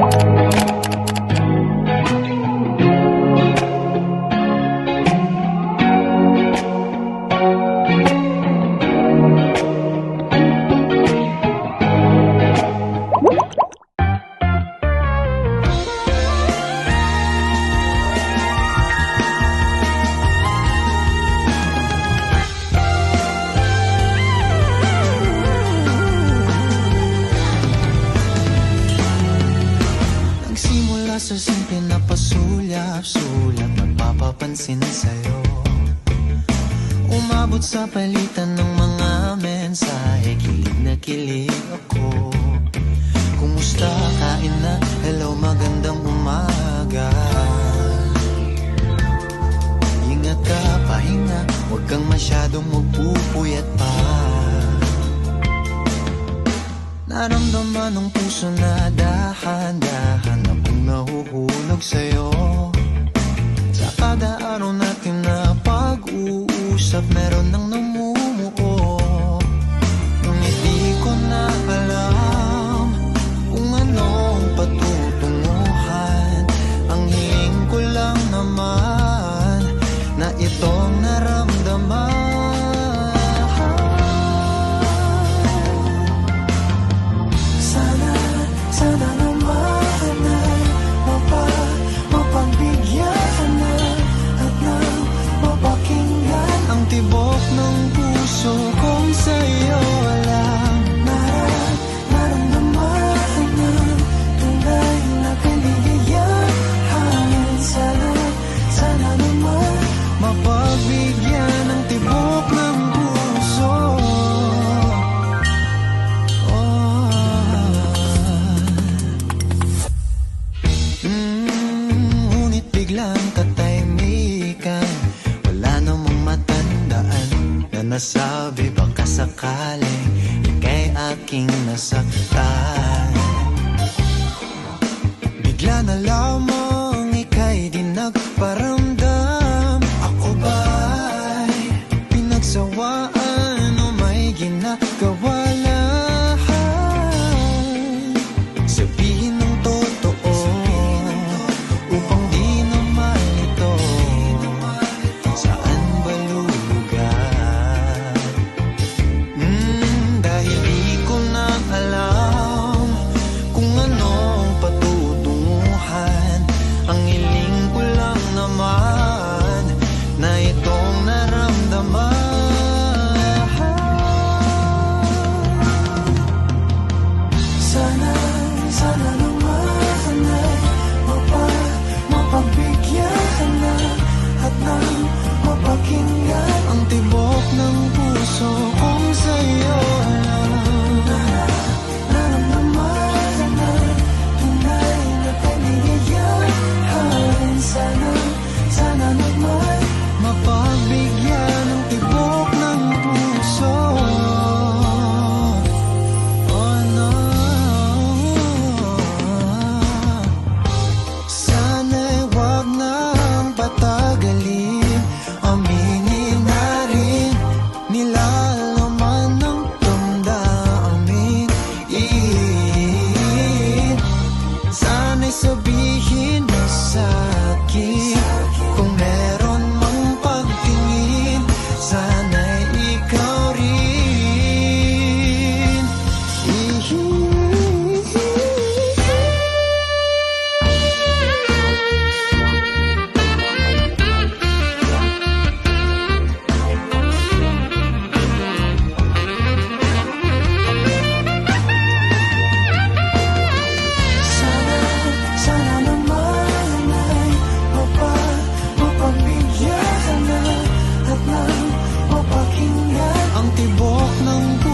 Música sa simple na pasulyap-sulyap Nagpapapansin sa'yo. Umabot sa palitan ng mga mensahe Kilig na kilig ako. Kumusta, kain na, hello, magandang umaga. Ingat ka, pahinga. Huwag kang masyadong magpupuyat pa. Naramdaman ng puso na dahan-dahan Akong nahuhulog sa'yo. Sa kada araw natin na pag-uusap Meron nang namumuo. Ngunit di ko na alam Kung anong patutunguhan. Ang hiling ko lang naman ang tibok ng puso masabi Baka sakaling ikay aking nasaktan. Bigla na lamang ikay di nagparamdam. sana'y sabihin mo sa akin 能不。